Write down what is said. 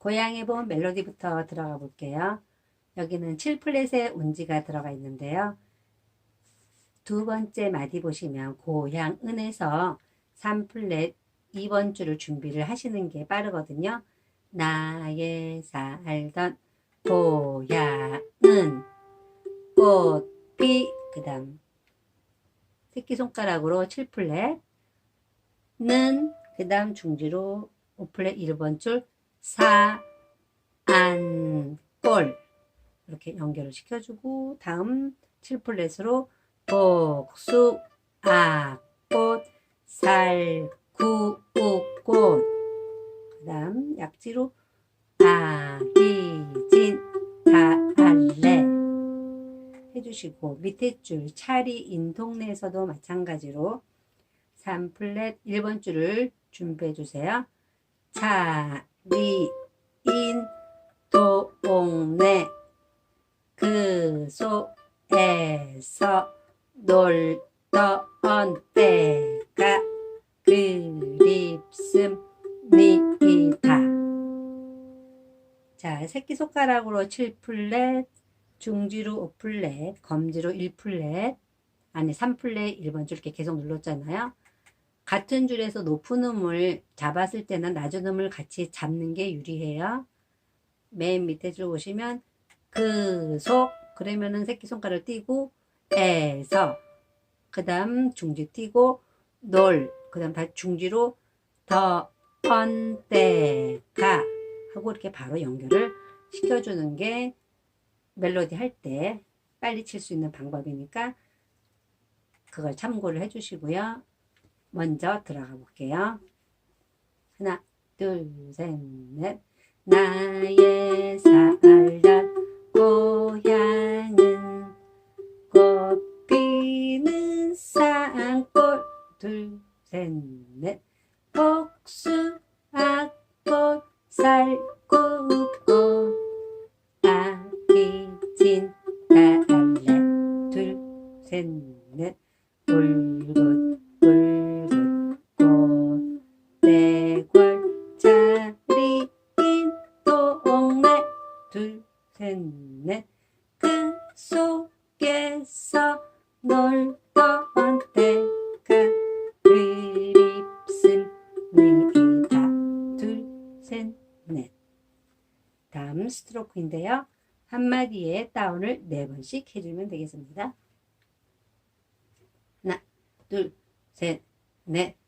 고양이 본 멜로디부터 들어가 볼게요. 여기는 7플랫의 운지가 들어가 있는데요. 두 번째 마디 보시면 고향 은에서 3플랫 2번 줄을 준비를 하시는 게 빠르거든요. 나의 살던 고향은 꽃피 그 다음 새끼손가락으로 7플랫 는그 다음 중지로 5플랫 1번 줄 사, 안, 꼴. 이렇게 연결을 시켜주고 다음 7플랫으로 복수, 아, 꽃, 살, 구, 우, 꽃. 그 다음 약지로 아, 기, 진, 다, 알레 해주시고 밑에 줄 차리 인동네에서도 마찬가지로 3플랫 1번 줄을 준비해 주세요. 차 리인 동네 그 속에서 놀던 때가 그립습니다. 자, 새끼손가락으로 7플랫, 중지로 5플랫, 검지로 1플랫, 아니 3플랫 1번 줄 이렇게 계속 눌렀잖아요. 같은 줄에서 높은 음을 잡았을 때는 낮은 음을 같이 잡는 게 유리해요. 맨 밑에 줄 보시면 그속 그러면은 새끼손가락을 띄고 에서 그 다음 중지 띄고 놀그 다음 다시 중지로 더 언때가 하고 이렇게 바로 연결을 시켜주는 게 멜로디 할 때 빨리 칠 수 있는 방법이니까 그걸 참고를 해주시고요. 먼저 들어가 볼게요. 하나, 둘, 셋, 넷. 나의 살던 고향은 꽃 피는 산골 둘, 셋, 넷. 복수, 악꽃, 살구꽃 아기 진 달래 둘, 셋, 넷. 울 넷. 그 속에서 놀던 때가 그립습니다. 둘, 셋, 넷. 다음 스트로크인데요. 한마디에 다운을 네 번씩 해주면 되겠습니다. 하나, 둘, 셋, 넷,